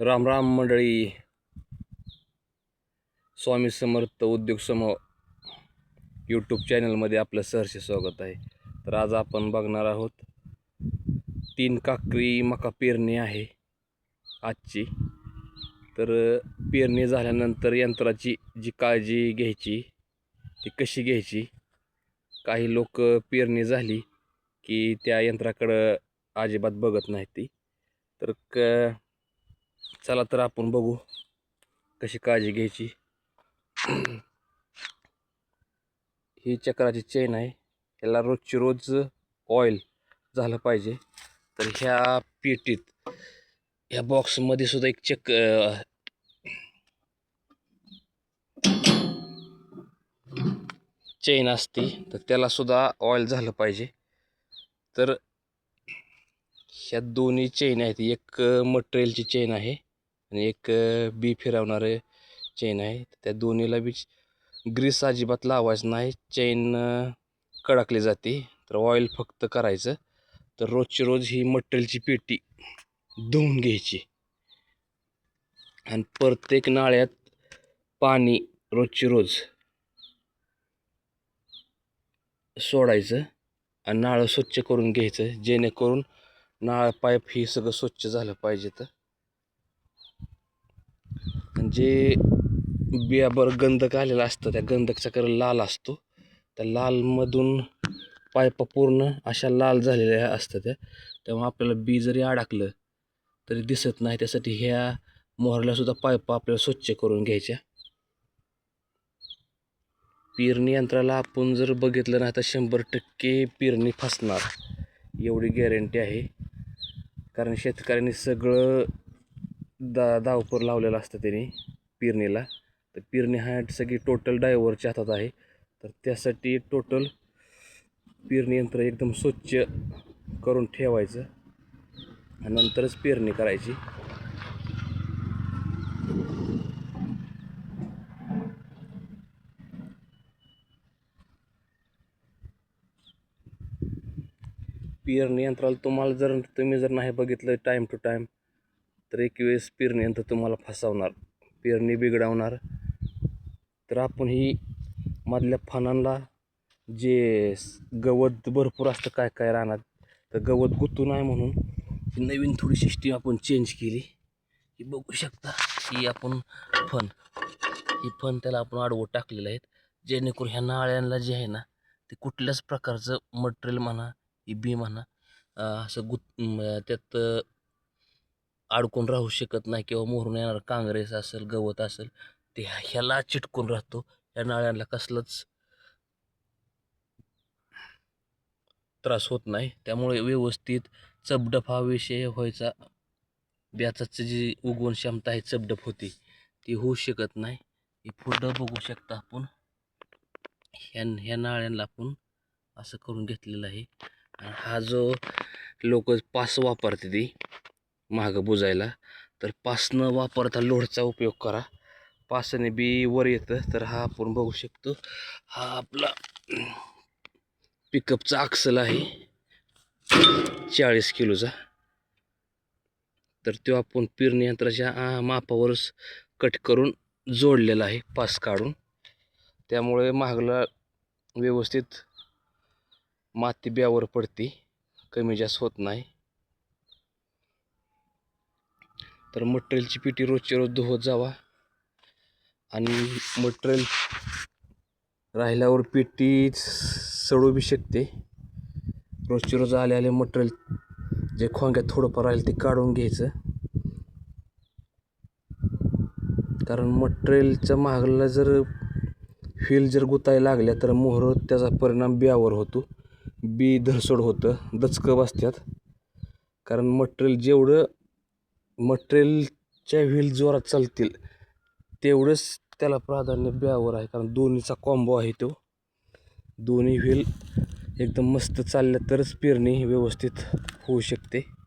राम राम मंडळी. स्वामी समर्थ उद्योग समूह यूट्यूब चॅनलमध्ये आपलं सहर्ष स्वागत आहे. तर आज आपण बघणार आहोत तीन काकरी मका पेरणी आहे आजची. तर पेरणी झाल्यानंतर यंत्राची जी काळजी घ्यायची ती कशी घ्यायची? काही लोक पेरणी झाली की त्या यंत्राकडं अजिबात बघत नाही ती. तर क चला तर आपण बघू कशी काळजी घ्यायची. ही चक्राची चेन आहे. ह्याला रोजची रोज ऑइल झालं पाहिजे. तर ह्या पेटीत ह्या बॉक्समध्ये सुद्धा एक चक चेन असते. तर त्याला सुद्धा ऑइल झालं पाहिजे. तर ह्या दोन्ही चेन आहेत. एक मटेरियलची चेन आहे आणि एक बी फिरवणारे चेन आहे त्या दोन्हीला बी ग्रीस अजिबात लावायचं नाही. चेन कडकली जाते. तर ऑइल फक्त करायचं. तर रोजची रोज ही मटेरियलची पेटी धुवून घ्यायची. आणि प्रत्येक नाळ्यात पाणी रोजची रोज सोडायचं आणि नाळं स्वच्छ करून घ्यायचं. जेणेकरून नाळ पाईप ही सगळं स्वच्छ झालं पाहिजे तर. जे बियाबर गंधक आलेला असतं त्या गंधकचा कलर लाल असतो. त्या लालमधून पाईपा पूर्ण अशा लाल झालेल्या असतात त्या. तेव्हा आपल्याला बी जरी अडकलं तरी दिसत नाही. त्यासाठी ह्या मोहरला सुद्धा आपल्याला स्वच्छ करून घ्यायच्या. पेरणी यंत्राला आपण जर बघितलं ना तर शंभर टक्के पेरणी फसणार. एवढी गॅरंटी आहे. कारण शेतकऱ्यांनी सगळं दा धावपर लावलेलं असतं त्यांनी पेरणीला. तर पेरणी हा सगळी टोटल डायव्हरच्या हातात आहे. तर त्यासाठी टोटल पेरणी यंत्र एकदम स्वच्छ करून ठेवायचं. आणि नंतरच पेरणी करायची. पेरणी यंत्राला तुम्हाला जर तुम्ही जर नाही बघितलं टाईम टू टाईम तर एक वेळेस पेरणी यंत्र तुम्हाला फसवणार. पेरणी बिघडवणार. तर आपण ही मधल्या फानांना जे गवत भरपूर असतं काय काय राहणार तर गवत गुतू नाही म्हणून ही नवीन थोडी सिस्टीम आपण चेंज केली. ही बघू शकता ही आपण फन ही फन त्याला आपण आडवं टाकलेलं आहेत. जेणेकरून ह्या नाळ्यांना जे आहे ना ते कुठल्याच प्रकारचं मटेरियल म्हणा बी म्हणा असं गुत त्यात अडकून राहू शकत नाही किंवा मोहरून येणार काँग्रेस असेल गवत असेल ते ह्याला चिटकून राहतो या नाळ्यांना कसलंच त्रास होत नाही. त्यामुळे व्यवस्थित चपडप हा विषय व्हायचा. ब्याचाची जी उगवण क्षमता आहे चपडप होती ती होऊ शकत नाही. ही पुढं बघू शकता आपण. ह्या ह्या नाळ्यांना आपण असं करून घेतलेलं आहे. हा जो लोक पास वापरते ती मागं बुजायला तर पास न वापरता लोडचा उपयोग करा. पासाने बी वर येतं तर हा आपण बघू शकतो. हा आपला पिकअपचा अक्सल आहे. चाळीस किलोचा. तर तो आपण पेरणी यंत्राच्या मापावरच कट करून जोडलेला आहे पास काढून. त्यामुळे महागला व्यवस्थित माती ब्यावर पडते कमी जास्त होत नाही. तर मटेरियलची पिटी रोजची रोज धुवत जावा. आणि मटेरियल राहिल्यावर पेटी सडू बी शकते. रोजची रोज आले आले मटेरियल जे खोंग्यात थोडंफार राहील ते काढून घ्यायचं. कारण मटेरियलच्या महागला जर फील जर गुतायला लागल्या तर मोहर त्याचा परिणाम ब्यावर होतो. बी धरसड होतं. दचकं बसत्यात. कारण मटेरियल जेवढं मटेरियलच्या व्हील जोरात चालतील तेवढंच त्याला प्राधान्य बियावर आहे. कारण दोन्हीचा कॉम्बो आहे तो. दोन्ही व्हील एकदम मस्त चालल्या तरच पेरणी व्यवस्थित होऊ शकते.